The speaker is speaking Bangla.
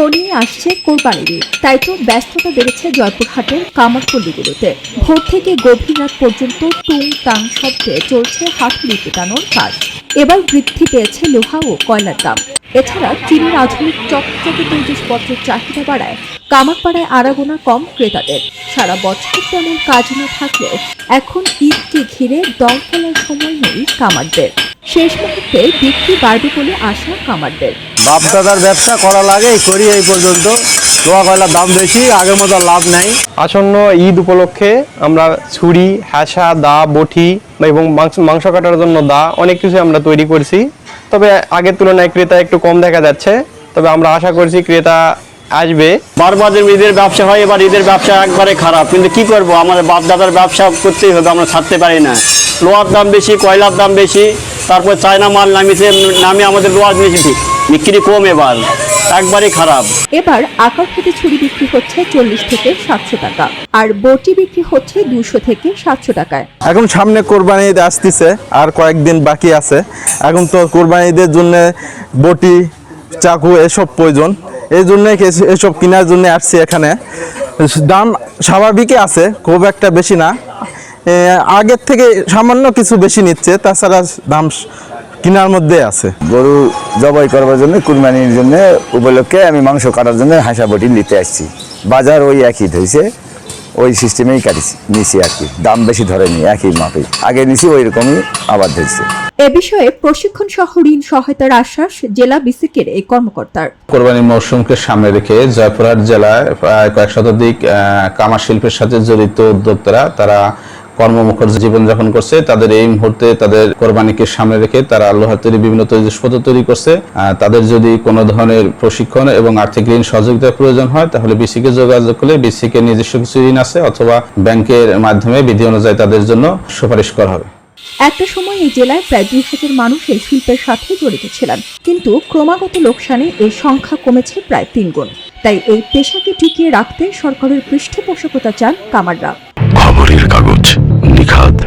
ঘনিয়ে আসছে কোরবানির। তাই তো ব্যস্ততা বেড়েছে জয়পুরহাটের কামারপল্লিগুলোতে। ভোর থেকে গভীর রাত পর্যন্ত টুং টাং শব্দে চলছে হাতুড়ি পেটানোর কাজ। এবার বৃদ্ধি পেয়েছে লোহা ও কয়লার দাম। এছাড়া চীনের আধুনিক চকচকে তৈজসপত্রের চাহিদা বাড়ায় কামারপাড়ায় আরাগোনা কম ক্রেতাদের। সারা বছর তেমন কাজ না থাকলেও এখন ঈদকে ঘিরে দল ফেলার সময় নেই কামারদের। শেষ মুহূর্তে বিক্রি বাড়বে বলে আশা কামারদের। বাপ দাদার ব্যবসা করা লাগে করি এই পর্যন্ত। লোহা কয়লার দাম বেশি আগের মতো লাভ নাই। আসন্ন ঈদ উপলক্ষে আমরা ছুরি হ্যাসা দা বটি এবং মাংস কাটার জন্য দা অনেক কিছু আমরা তৈরি করছি। তবে আগের তুলনায় ক্রেতা একটু কম দেখা যাচ্ছে। তবে আমরা আশা করছি ক্রেতা আসবে। বারবার ঈদের ব্যবসা হয় এবার ঈদের ব্যবসা একবারে খারাপ। কিন্তু কি করব আমাদের বাপ দাদার ব্যবসা করতেই হবে আমরা ছাড়তে পারি না। লোহার দাম বেশি কয়লার দাম বেশি তারপর চায়না মাল নামিয়েছে নামে আমাদের লোহার বেশি। বিক্রি কম এবার একবারে খারাপ। এবার আকার থেকে ছুরি বিক্রি হচ্ছে চল্লিশ থেকে সাতশো টাকা আর বটি বিক্রি হচ্ছে দুশো থেকে সাতশো টাকায়। এখন সামনে কোরবানি ঈদ আসতেছে আর কয়েকদিন বাকি আছে। এখন তো কোরবানি ঈদের জন্য বটি চাকু এসব প্রয়োজন। এই জন্য এসব কেনার জন্য আসছি এখানে। দাম স্বাভাবিকই আছে খুব একটা বেশি না। আগের থেকে সামান্য কিছু বেশি নিচ্ছে তাছাড়া দাম কেনার মধ্যে আছে। গরু জবাই করবার জন্য কুরবানির জন্য উপলক্ষে আমি মাংস কাটার জন্য হাঁসা বটি নিতে আসছি। বাজার ওই একই ধরেছে ওই সিস্টেমেই কাটিছি নিছি আর কি। দাম বেশি ধরেনি একই মাপে। আগে নিছি ওই রকমই আবার ধরছে এ বিষয়ে প্রশিক্ষণ সহ ঋণ সহায়তার আশ্বাস জেলা বিসিকের এই কর্মকর্তার। কোরবানি মৌসুমকে সামনে রেখে জয়পুরহাট জেলায় প্রায় কয়েক শতাধিক কামার শিল্পের সাথে জড়িত উদ্যোক্তারা তারা কর্মমুখর জীবনযাপন করছে তাদের এই মুহূর্তে তাদের কোরবানিকে সামনে রেখে তারা লোহার তৈরি বিভিন্ন জিনিসপত্র তৈরি করছে। আহ, তাদের যদি কোনো ধরনের প্রশিক্ষণ এবং আর্থিক ঋণ সহযোগিতার প্রয়োজন হয় তাহলে বিসিকে যোগাযোগ করলে বিসিকে নিজস্ব কিছু ঋণ আছে অথবা ব্যাংকের মাধ্যমে বিধি অনুযায়ী তাদের জন্য সুপারিশ করা হবে। একটা সময় এই জেলায় প্রায় দুই হাজার মানুষ এই শিল্পের সাথে জড়িত ছিলেন। কিন্তু ক্রমাগত লোকসানে এই সংখ্যা কমেছে প্রায় তিন গুণ। তাই এই পেশাকে টিকিয়ে রাখতে সরকারের পৃষ্ঠপোষকতা চান কামাররা। খবরের কাগজ। Cut.